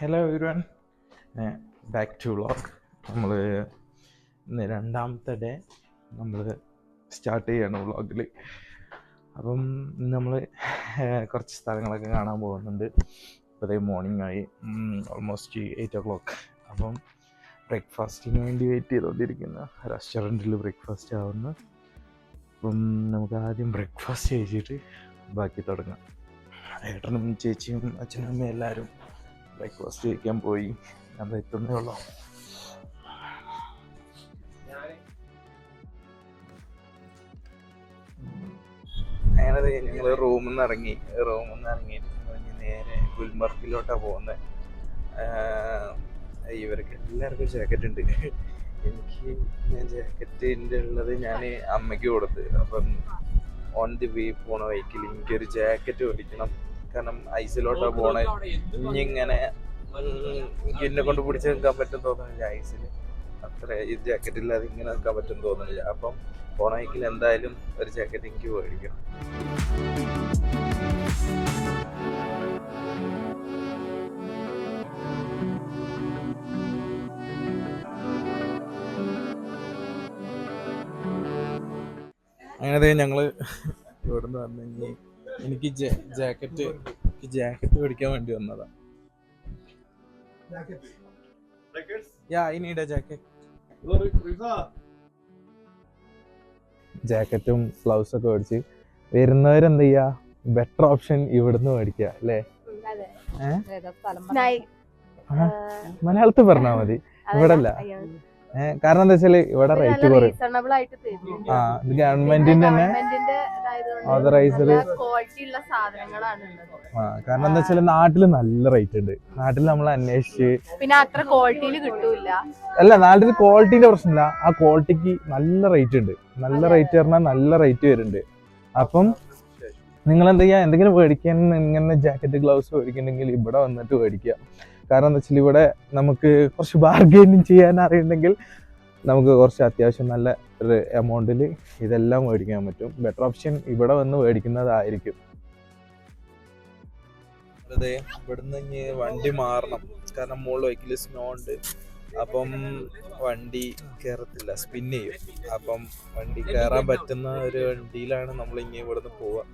Hello everyone back to vlog നമ്മൾ ഇന്ന് രണ്ടാമത്തെ ഡേ നമ്മൾ സ്റ്റാർട്ട് ചെയ്യാണ് വ്ളോഗിൽ അപ്പം ഇന്ന് നമ്മൾ കുറച്ച് സ്ഥലങ്ങളൊക്കെ കാണാൻ പോകുന്നുണ്ട്. ഇപ്പോഴത്തെ മോർണിംഗ് ആയി. ഓൾമോസ്റ്റ് എയ്റ്റ് ഒ ക്ലോക്ക് അപ്പം ബ്രേക്ക്ഫാസ്റ്റിന് വേണ്ടി വെയിറ്റ് ചെയ്തുകൊണ്ടിരിക്കുന്ന റെസ്റ്റോറന്റിൽ ബ്രേക്ക്ഫാസ്റ്റ് ആവുന്നു. അപ്പം നമുക്ക് ആദ്യം ബ്രേക്ക്ഫാസ്റ്റ് കഴിച്ചിട്ട് ബാക്കി തുടങ്ങാം. ഏട്ടനും ചേച്ചിയും അച്ഛനും അമ്മയും എല്ലാവരും ബ്രേക്ക്ഫാസ്റ്റ് കഴിക്കാൻ പോയി. ഞാൻ എത്തുന്നേ ഉള്ളൂ. അങ്ങനെ ഞങ്ങൾ റൂമിൽ നിന്ന് ഇറങ്ങി റൂമിൽ നിന്ന് ഇറങ്ങിയിട്ട് നേരെ ഗുൽമർഗിലോട്ടാണ് പോകുന്നത് ഇവർക്ക് എല്ലാവർക്കും ജാക്കറ്റ് ഉണ്ട്. എനിക്ക് ഞാൻ ജാക്കറ്റിന്റെ ഉള്ളത് ഞാൻ അമ്മയ്ക്ക് കൊടുത്ത്. അപ്പം ഓൺ ദി വേ പോണ വൈക്കിൽ എനിക്കൊരു ജാക്കറ്റ് മേടിക്കണം കാരണം ഐസിലോട്ട് പോണേ ഇനി ഇങ്ങനെ എന്നെ കൊണ്ട് പിടിച്ച് നിൽക്കാൻ പറ്റും തോന്നുന്നില്ല ഐസിൽ അത്ര ഈ ജാക്കറ്റ് ഇല്ലാതെ ഇങ്ങനെ നിൽക്കാൻ പറ്റും തോന്നുന്നില്ല. അപ്പം പോണൈക്കിൽ എന്തായാലും ഒരു ജാക്കറ്റ് എനിക്ക് മേടിക്കണം. അങ്ങനെ ഞങ്ങൾ ഇവിടുന്ന് വന്നു എനിക്ക് ജാക്കറ്റ് ജാക്കറ്റ് മേടിക്കാൻ വേണ്ടി വന്നതാ. ജാക്കറ്റ് ജാക്കറ്റും ഗ്ലൗസ് ഒക്കെ മേടിച്ച് വരുന്നവരെന്ത് ചെയ്യാ? ബെറ്റർ ഓപ്ഷൻ ഇവിടുന്ന് മേടിക്കുക അല്ലേ? മലയാളത്തിൽ പറഞ്ഞാ മതി. ഇവിടെ അല്ല ഏഹ് കാരണം എന്താ വെച്ചാൽ ഇവിടെ റേറ്റ് കുറയും. ആ ഇത് ഗവൺമെന്റിന്റെ തന്നെ ഉള്ളത്. ആ കാരണം എന്താ വെച്ചാൽ നാട്ടിൽ നല്ല റേറ്റ് ഉണ്ട്. നാട്ടിൽ നമ്മൾ അന്വേഷിച്ച് പിന്നെ അത്ര ക്വാളിറ്റിയിൽ കിട്ടൂല അല്ല നാട്ടിൽ ക്വാളിറ്റിന്റെ പ്രശ്നമില്ല. ആ ക്വാളിറ്റിക്ക് നല്ല റേറ്റ് ഉണ്ട്. നല്ല റേറ്റ് പറഞ്ഞാൽ നല്ല റേറ്റ് വരുന്നുണ്ട്. അപ്പം നിങ്ങൾ എന്ത് ചെയ്യുക എന്തെങ്കിലും മേടിക്കാൻ ഇങ്ങനെ ജാക്കറ്റ് ഗ്ലൗസ് മേടിക്കണമെങ്കിൽ ഇവിടെ വന്നിട്ട് മേടിക്കുക. കാരണം എന്താ വെച്ചാൽ ഇവിടെ നമുക്ക് കുറച്ച് ബാർഗൈനിങ് ചെയ്യാൻ അറിയുന്നെങ്കിൽ നമുക്ക് കുറച്ച് അത്യാവശ്യം നല്ല ഒരു എമൗണ്ടിൽ ഇതെല്ലാം മേടിക്കാൻ പറ്റും. ബെറ്റർ ഓപ്ഷൻ ഇവിടെ വന്ന് മേടിക്കുന്നതായിരിക്കും. അതെ ഇവിടുന്ന് ഇനി വണ്ടി മാറണം. കാരണം മുകളിൽ വൈക്കിൽ സ്നോ ഉണ്ട്. അപ്പം വണ്ടി കയറത്തില്ല സ്പിൻ ചെയ്യും. അപ്പം വണ്ടി കയറാൻ പറ്റുന്ന ഒരു വണ്ടിയിലാണ് നമ്മൾ ഇനി ഇവിടുന്ന് പോവുക.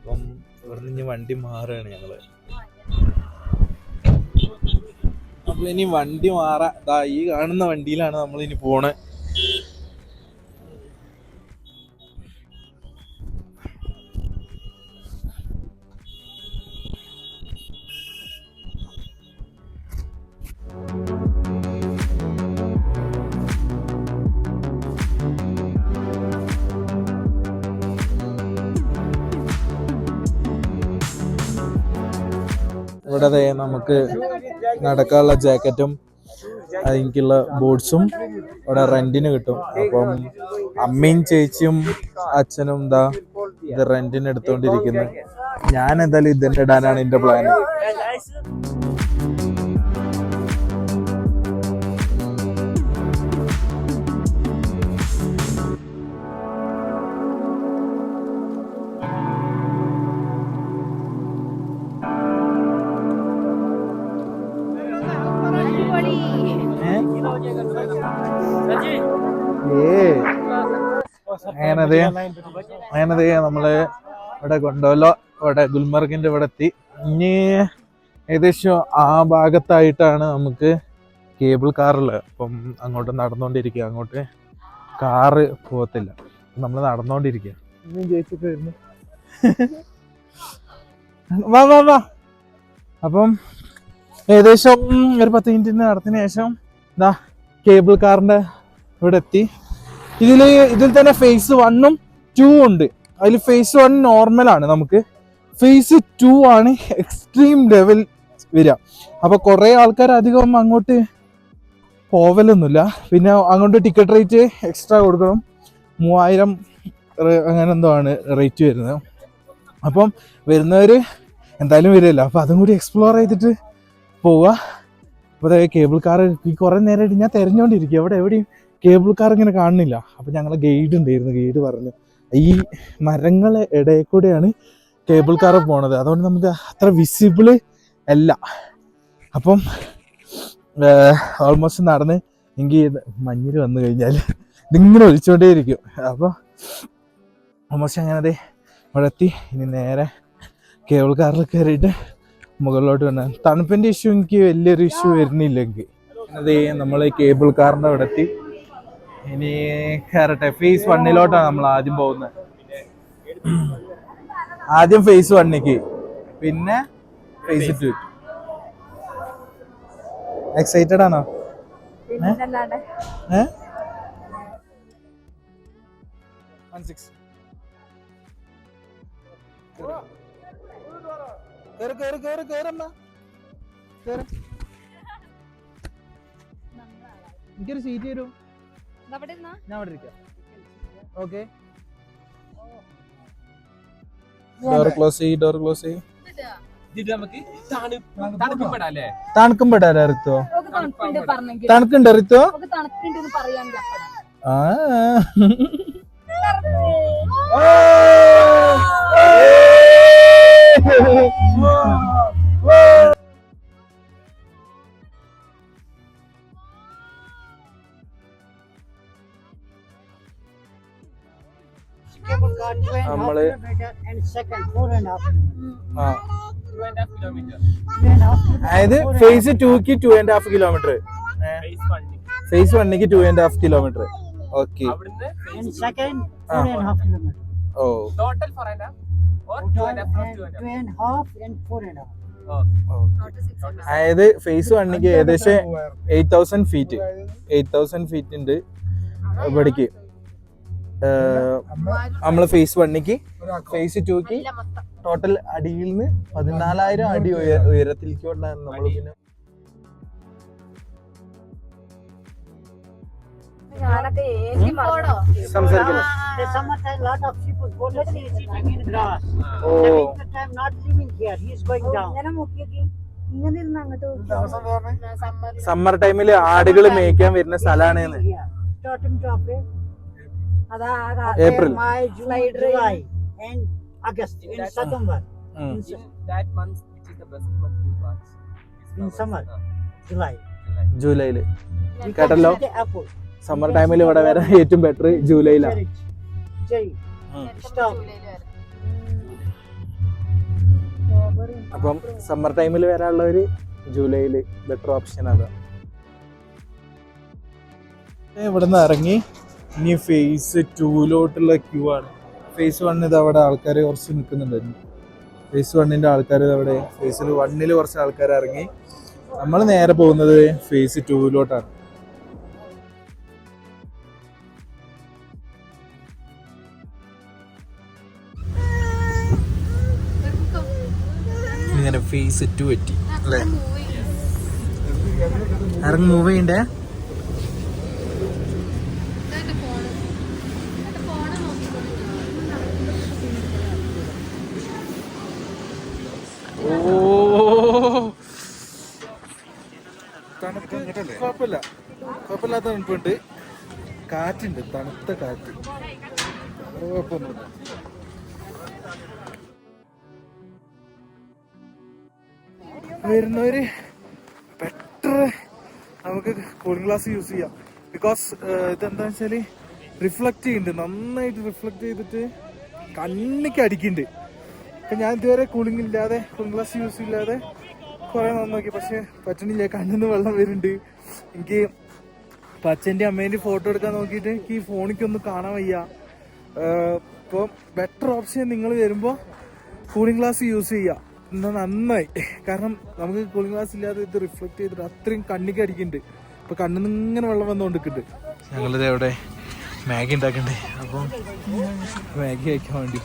അപ്പം ഇവിടെ നിന്ന് വണ്ടി മാറുകയാണ് ഞങ്ങൾ. അപ്പൊ ഇനി വണ്ടി മാറാ ഈ കാണുന്ന വണ്ടിയിലാണ് നമ്മൾ ഇനി പോണേ. ഇവിടെ നമുക്ക് നടക്കാനുള്ള ജാക്കറ്റും എനിക്കുള്ള ബൂട്ട്സും ഇവിടെ റെന്റിന് കിട്ടും. അപ്പം അമ്മയും ചേച്ചിയും അച്ഛനും എന്താ ഇത് റെന്റിന് എടുത്തോണ്ടിരിക്കുന്നത് ഞാൻ എന്തായാലും ഇതിന്റെ ഇടാനാണ് എന്റെ പ്ലാൻ അങ്ങനെ നമ്മൾ ഇവിടെ കൊണ്ടുപോലോ ഇവിടെ ഗുൽമർഗിന്റെ ഇവിടെ എത്തി. ഇനി ഏകദേശം ആ ഭാഗത്തായിട്ടാണ് നമുക്ക് കേബിൾ കാറുള്ളത്. അപ്പം അങ്ങോട്ട് നടന്നുകൊണ്ടിരിക്കുക അങ്ങോട്ട് കാറ് പോകത്തില്ല. നമ്മൾ നടന്നുകൊണ്ടിരിക്കുക ഇനിയും ചേച്ചിക്ക് വരുന്നു. വാ വാ വാ. അപ്പം ഏകദേശം ഒരു പത്ത് മിനിറ്റിന് നടത്തിന് ശേഷം ഇതാ കേബിൾ കാറിന്റെ ഇവിടെ എത്തി. ഇതിൽ ഇതിൽ തന്നെ ഫേസ് വണ്ണും ടൂ ഉണ്ട്. അതിൽ ഫേസ് വൺ നോർമലാണ് നമുക്ക്. ഫേസ് ടു ആണ് എക്സ്ട്രീം ലെവൽ വരിക അപ്പൊ കുറെ ആൾക്കാർ അധികം അങ്ങോട്ട് പോവലൊന്നുമില്ല. പിന്നെ അങ്ങോട്ട് ടിക്കറ്റ് റേറ്റ് എക്സ്ട്രാ കൊടുക്കണം. മൂവായിരം അങ്ങനെ എന്തോ ആണ് റേറ്റ് വരുന്നത്. അപ്പം വരുന്നവർ എന്തായാലും വരില്ല അപ്പം അതും കൂടി എക്സ്പ്ലോർ ചെയ്തിട്ട് പോവുക. അപ്പോൾ കേബിൾ കാർ ഈ കുറേ നേരമായിട്ട് ഞാൻ തിരഞ്ഞുകൊണ്ടിരിക്കുക അവിടെ എവിടെയും കേബിൾ കാർ ഇങ്ങനെ കാണുന്നില്ല. അപ്പം ഞങ്ങളെ ഗൈഡ് ഉണ്ടായിരുന്നു ഗൈഡ് പറഞ്ഞു ഈ മരങ്ങളെ ഇടയിൽ കൂടെയാണ് കേബിൾ കാർ പോണത്. അതുകൊണ്ട് നമുക്ക് അത്ര വിസിബിൾ അല്ല. അപ്പം ഓൾമോസ്റ്റ് നടന്ന് എനിക്ക് മഞ്ഞിൽ വന്നു കഴിഞ്ഞാൽ ഇതിങ്ങനെ ഒഴിച്ചുകൊണ്ടേയിരിക്കും അപ്പോൾ ഓൾമോസ്റ്റ് അങ്ങനെ ദേ ഇവിടെ എത്തി. ഇനി നേരെ കേബിൾ കാറിൽ കയറിയിട്ട് മുകളിലോട്ട് വന്ന. തണുപ്പിന്റെ ഇഷ്യൂ എനിക്ക് വലിയൊരു ഇഷ്യൂ വരുന്നില്ലെങ്കിൽ. അതേ നമ്മൾ കേബിൾ കാറിന്റെ അവിടെ എത്തി. ഇനി കയറട്ടെ ഫേസ് വണ്ണിലോട്ടാണ് നമ്മൾ ആദ്യം പോകുന്നത്. ആദ്യം ഫേസ് വണ്ണിക്ക് പിന്നെ ഫേസ് ടു എക്സൈറ്റഡ് ആണോ? പിന്നല്ലാണ്ട് ഏ? One six. കേറ് കേറ് കേറ് കേറമ്മ. കേറ്. എനിക്കൊരു സീറ്റ് തരൂ. ഞാൻ അവിടെ ഇരിക്കാം ഓക്കെ ഡോർ ക്ലോസ് ചെയ്യ്. ഡോർ ക്ലോസ് ആ. ഇത് kilometer. അതായത് phase took two and half kilometre phase വണ്ണി phase വണ്ണിക്ക് two and half kilometre okay. ഓ. അതായത് ഫേസ് വണ്ണിക്ക് ഏകദേശം eight thousand feet eight thousand feet ഉണ്ട്. ഇവിടേക്ക്. നമ്മൾ ഫേസ് വണ്ണിക്ക് ഫേസ് ടൂക്ക് ടോട്ടൽ അടിയിൽ നിന്ന് പതിനാലായിരം അടി ഉയ- ഉയരത്തിലേക്ക് കൊണ്ടാണ് നമ്മൾ പിന്നെ. സമ്മർ ടൈമിൽ ടൈമിൽ ആടുകൾ മേയ്ക്കാൻ വരുന്ന സ്ഥലമാണ്. April, May, June, July, and August, in September, In summer. July. ജൂലൈയിൽ കേട്ടല്ലോ. സമ്മർ ടൈമിൽ ഇവിടെ വരാൻ ഏറ്റവും ബെറ്റർ ജൂലൈയിലാണ്. അപ്പം സമ്മർ ടൈമിൽ വരാനുള്ളവര് ജൂലൈയിൽ ബെറ്റർ ഓപ്ഷൻ അതാ ഇവിടുന്ന് ഇറങ്ങി ഇനി ഫേസ് ടൂലോട്ടുള്ള ക്യൂ ആണ്. ഫേസ് വൺ ഇത് അവിടെ ആൾക്കാർ കുറച്ച് നിൽക്കുന്നുണ്ടായിരുന്നു ഫേസ് വണ്ണിന്റെ ആൾക്കാർ അവിടെ ഫേസിൽ വണ്ണിൽ കുറച്ച് ആൾക്കാർ ഇറങ്ങി. നമ്മൾ നേരെ പോകുന്നത് ഫേസ് ടൂവിലോട്ടാണ് ഇങ്ങനെ ഫേസ് ടു എത്തി അല്ലേ? ഇറങ്ങി മൂവ് ചെയ്യണ്ടേ? കുഴപ്പമില്ലാത്ത തണുപ്പുണ്ട്. കാറ്റുണ്ട് തണുത്ത കാറ്റ്. കുഴപ്പമൊന്നുമില്ല. വരുന്നവര് ബെറ്റർ നമുക്ക് കൂളിംഗ് ഗ്ലാസ് യൂസ് ചെയ്യാം. ബിക്കോസ് ഇതെന്താ വെച്ചാൽ റിഫ്ലക്ട് ചെയ്യുന്നുണ്ട്. നന്നായിട്ട് റിഫ്ലക്ട് ചെയ്തിട്ട് കണ്ണിക്ക് അടിക്കുന്നുണ്ട്. ഇപ്പൊ ഞാൻ ഇതുവരെ കൂളിംഗ് ഇല്ലാതെ കൂളിംഗ് ഗ്ലാസ് യൂസ് ഇല്ലാതെ കുറെ നന്നാക്കി പക്ഷെ പറ്റണില്ല കണ്ണിന്ന് വെള്ളം വരുന്നുണ്ട്. എനിക്ക് പച്ചന്റെ അമ്മേന്റെ ഫോട്ടോ എടുക്കാൻ നോക്കിയിട്ട് എനിക്ക് ഈ ഒന്ന് കാണാൻ വയ്യ. ഇപ്പോൾ ബെറ്റർ ഓപ്ഷൻ നിങ്ങൾ വരുമ്പോൾ കൂളിംഗ് ഗ്ലാസ് യൂസ് ചെയ്യുക എന്നാ നന്നായി. കാരണം നമുക്ക് കൂളിംഗ് ഗ്ലാസ് ഇല്ലാതെ ഇത് റിഫ്ലക്ട് ചെയ്തിട്ട് അത്രയും കണ്ണിക്ക് അടിക്കുന്നുണ്ട്. ഇപ്പൊ കണ്ണിൽ നിന്ന് ഇങ്ങനെ വെള്ളം വന്നുകൊണ്ടിരിക്കുന്നുണ്ട് ഞങ്ങളിത് എവിടെ? മാഗി ഉണ്ടാക്കണ്ടേ? അപ്പം മാഗി കഴിക്കാൻ വേണ്ടി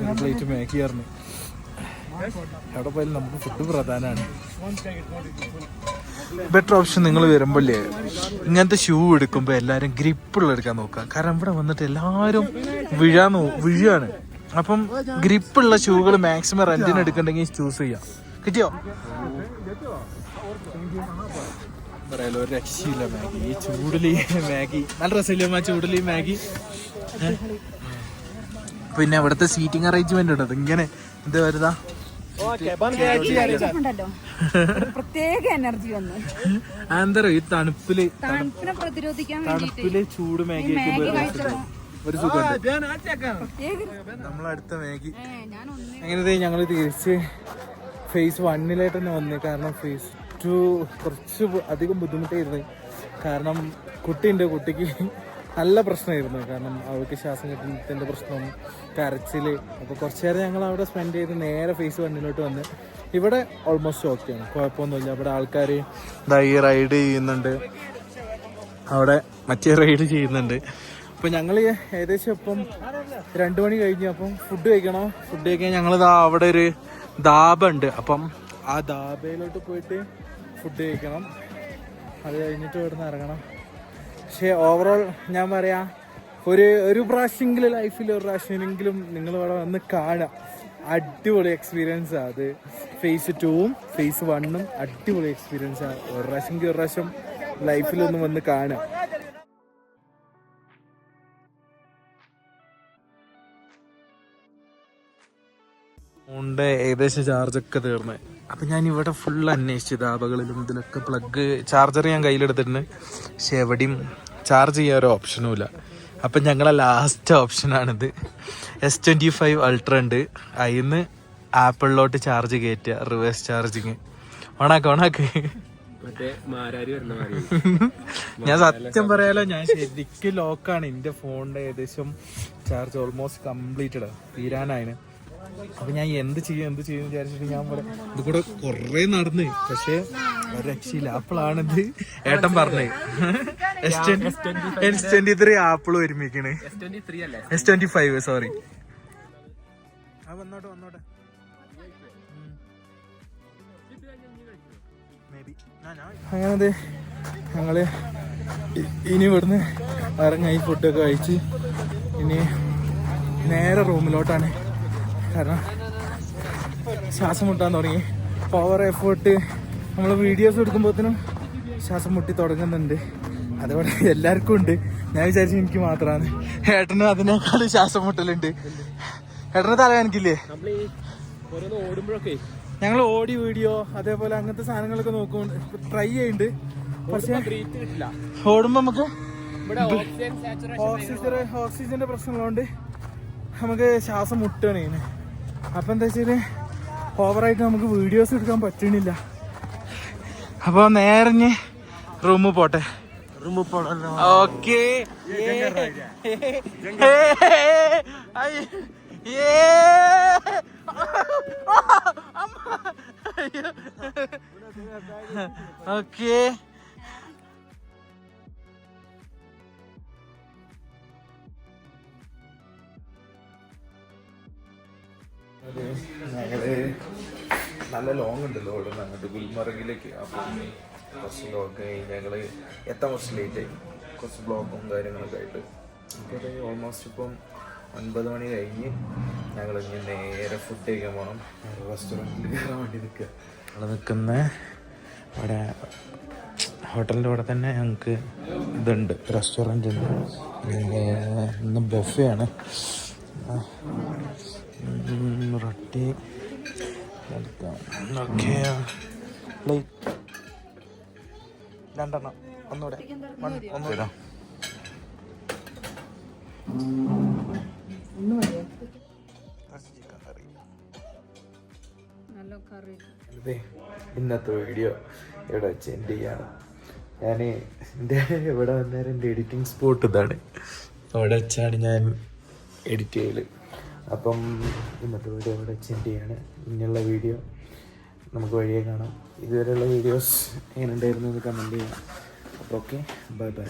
ഒരു പ്ലേറ്റ് മാഗി അറിഞ്ഞു എവിടെ പോയാലും നമുക്ക് ഫുഡ് പ്രധാനമാണ് ബെറ്റർ ഓപ്ഷൻ നിങ്ങൾ വരുമ്പോഴേ ഇങ്ങനത്തെ ഷൂ എടുക്കുമ്പോൾ എല്ലാവരും ഗ്രിപ്പുള്ള എടുക്കാൻ നോക്കുക. കാരണം ഇവിടെ വന്നിട്ട് എല്ലാവരും വീഴാൻ നോ വീഴാണ് അപ്പം ഗ്രിപ്പുള്ള ഷൂകൾ മാക്സിമം റെന്റിന് എടുക്കണ്ടെങ്കിൽ ചൂസ് ചെയ്യാം. കിട്ടിയോ? പറയാലോ ഒരു രക്ഷയില്ല മാഗി. ഈ ചൂടിൽ മാഗി. നല്ല രസമില്ല ചൂടിൽ ഈ മാഗി? പിന്നെ ഇവിടുത്തെ സീറ്റിംഗ് അറേഞ്ച്മെന്റ് ഉണ്ട്. ഇങ്ങനെ എന്താ വരുതാ പ്രത്യേക എനർജി വന്നു. എന്താ ഈ തണുപ്പിൽ തണുപ്പിനെ പ്രതിരോധിക്കാൻ തണുപ്പിൽ ചൂട് മാഗി ഒരു സുഖമുണ്ട് നമ്മളടുത്ത മാഗി. ഏ, ഞാൻ ഒന്നേ അങ്ങനെ ഞങ്ങൾ തിരിച്ച് ഫേസ് വണ്ണിലായിട്ട് തന്നെ വന്നു. കാരണം ഫേസ് ടു കുറച്ച് അധികം ബുദ്ധിമുട്ടായിരുന്നു. കാരണം കുട്ടിയുണ്ട്. കുട്ടിക്ക് നല്ല പ്രശ്നമായിരുന്നു. കാരണം അവൾക്ക് ശ്വാസം കിട്ടുന്നതിന്റെ പ്രശ്നം കരച്ചിൽ അപ്പോൾ കുറച്ച് നേരം ഞങ്ങൾ അവിടെ സ്പെൻഡ് ചെയ്ത് നേരെ ഫേസ് വണ്ണിലോട്ട് വന്ന് ഇവിടെ ഓൾമോസ്റ്റ് ഓക്കെയാണ് കുഴപ്പമൊന്നുമില്ല. ഇവിടെ ആൾക്കാർ ഇതാ ഈ റൈഡ് ചെയ്യുന്നുണ്ട്. അവിടെ മറ്റേ റൈഡ് ചെയ്യുന്നുണ്ട്. അപ്പം ഞങ്ങൾ ഏകദേശം ഇപ്പം രണ്ട് മണി കഴിഞ്ഞു. അപ്പം ഫുഡ് കഴിക്കണം? ഫുഡ് കഴിക്കാൻ ഞങ്ങൾ അവിടെ ഒരു ദാബ ഉണ്ട് അപ്പം ആ ദാബയിലോട്ട് പോയിട്ട് ഫുഡ് കഴിക്കണം. അത് കഴിഞ്ഞിട്ട് ഇവിടുന്ന് ഇറങ്ങണം. പക്ഷേ ഓവറോൾ ഞാൻ പറയാം ഒരു ഒരു പ്രാവശ്യമെങ്കിലും ലൈഫിൽ ഒരു പ്രാവശ്യമെങ്കിലും നിങ്ങൾ ഇവിടെ വന്ന് കാണുക. അടിപൊളി എക്സ്പീരിയൻസ് അത്. ഫേസ് ടൂവും ഫേസ് വണ്ണും അടിപൊളി എക്സ്പീരിയൻസ് ആണ് ഒരു പ്രാവശ്യം ഒരു പ്രാവശ്യം ലൈഫിലൊന്ന് വന്ന് കാണാം ഉണ്ട്. ഏകദേശം ചാർജൊക്കെ തീർന്ന്. അപ്പൊ ഞാൻ ഇവിടെ ഫുൾ അന്വേഷിച്ചു ദാബകളിലും ഇതിലൊക്കെ പ്ലഗ് ചാർജർ ഞാൻ കയ്യിലെടുത്തിട്ടുണ്ട്. പക്ഷെ എവിടെയും ചാർജ് ചെയ്യാൻ ഒരു ഓപ്ഷനും ഇല്ല. അപ്പം ഞങ്ങളെ ലാസ്റ്റ് ഓപ്ഷനാണിത് എസ് ട്വന്റി ഫൈവ് അൾട്ര ഉണ്ട്. അതിന്ന് ആപ്പിളിലോട്ട് ചാർജ് കയറ്റുക റിവേഴ്സ് ചാർജിങ് ഓണാക്ക് ഓണാക്ക്. ഞാൻ സത്യം പറയാലോ ഞാൻ ശരിക്കും ലോക്കാണ് എന്റെ ഫോണിന്റെ ഏകദേശം ചാർജ് ഓൾമോസ്റ്റ് കംപ്ലീറ്റഡ് തീരാനായിന്. അപ്പൊ ഞാൻ എന്ത് ചെയ്യും എന്ത് ചെയ്യും വിചാരിച്ചിട്ട് ഞാൻ പറയാം ഇത് കൂടെ കൊറേ നടന്ന്. പക്ഷേ രക്ഷയില്ല. ആപ്പിളാണിത് ഏട്ടൻ പറഞ്ഞേ. എസ് ട്വന്റി ത്രീ ആപ്പിൾ ഒരുമിക്കണ്. എസ് ട്വന്റി ഫൈവ് സോറി വന്നോട്ടെ വന്നോട്ടെ. അങ്ങനെ ഞങ്ങൾ ഇനി ഇവിടുന്ന് ഇറങ്ങി ഫുഡൊക്കെ കഴിച്ച് ഇനി നേരെ റൂമിലോട്ടാണ്. കാരണം ശ്വാസം മുട്ടാൻ തുടങ്ങി. പവർ എഫേർട്ട് നമ്മൾ വീഡിയോസ് എടുക്കുമ്പോഴത്തേനും ശ്വാസം മുട്ടി തുടങ്ങുന്നുണ്ട്. അതുകൊണ്ട് എല്ലാവർക്കും ഉണ്ട്. ഞാൻ വിചാരിച്ചു എനിക്ക് മാത്രമാണ് ഏട്ടന് അതിനേക്കാൾ ശ്വാസം മുട്ടലുണ്ട്. ഏട്ടന് തല എനിക്കില്ലേ ഓടുമ്പോഴൊക്കെ ഞങ്ങൾ ഓടി വീഡിയോ അതേപോലെ അങ്ങനത്തെ സാധനങ്ങളൊക്കെ നോക്കും ട്രൈ ചെയ്യുന്നുണ്ട് പക്ഷേ ബ്രീത്ത് കിട്ടില്ല. ഓടുമ്പോ നമുക്ക് ഓക്സിജൻ ഓക്സിജന്റെ പ്രശ്നമുള്ളതുകൊണ്ട് നമുക്ക് ശ്വാസം മുട്ടാണ് ഇതിന് അപ്പൊ എന്താ വെച്ചാൽ ഓവറായിട്ട് നമുക്ക് വീഡിയോസ് എടുക്കാൻ പറ്റണില്ല. അപ്പൊ നേരഞ്ഞ് റൂമിൽ പോട്ടെ. ഓക്കെ. ഓക്കെ. ഞങ്ങൾ നല്ല ലോങ് ഉണ്ടല്ലോ അവിടെ നിന്ന് അങ്ങോട്ട് ഗുൽമർഗിലേക്ക്. അപ്പം കുറച്ച് ബ്ലോക്ക് കഴിഞ്ഞ് ഞങ്ങൾ എത്താൻ കുറച്ച് ലേറ്റ് ആയി കുറച്ച് ബ്ലോക്കും കാര്യങ്ങളൊക്കെ ആയിട്ട്. അപ്പോൾ അത് ഓൾമോസ്റ്റ് ഇപ്പം ഒൻപത് മണി കഴിഞ്ഞ് ഞങ്ങൾ ഇനി നേരെ ഫുഡ് കഴിക്കാൻ പോകണം റെസ്റ്റോറന്റിൽ കയറാൻ വേണ്ടി നിൽക്കുക അവിടെ നിൽക്കുന്ന അവിടെ ഹോട്ടലിന്റെ അവിടെ തന്നെ ഞങ്ങൾക്ക് ഇതുണ്ട് റെസ്റ്റോറന്റ് ഉണ്ട്. ഇന്ന് ബഫേ ആണ്. ഉം, റൊട്ടി. ഓക്കെ പ്ലേറ്റ് രണ്ടെണ്ണം. ഒന്നുകൂടെ ഒന്നുകൂടെ ഇന്നത്തെ വീഡിയോ ഇവിടെ വെച്ച് എന്റെ ചെയ്യാണ്. ഞാൻ എന്റെ ഇവിടെ വന്നേരം എന്റെ എഡിറ്റിംഗ് സ്പോട്ട് ഇതാണ്. അവിടെ വെച്ചാണ് ഞാൻ എഡിറ്റ് ചെയ്യൽ. അപ്പം ഇന്നത്തെ വീഡിയോ ഇവിടെ വെച്ച് എന്റെ ചെയ്യാണ്. ഇനിയുള്ള വീഡിയോ നമുക്ക് വഴിയെ കാണാം. ഇതുവരെയുള്ള വീഡിയോസ് എങ്ങനെ ഉണ്ടായിരുന്നു എന്ന് കമന്റ് ചെയ്യാം. അപ്പോൾ ഓക്കെ ബൈ ബൈ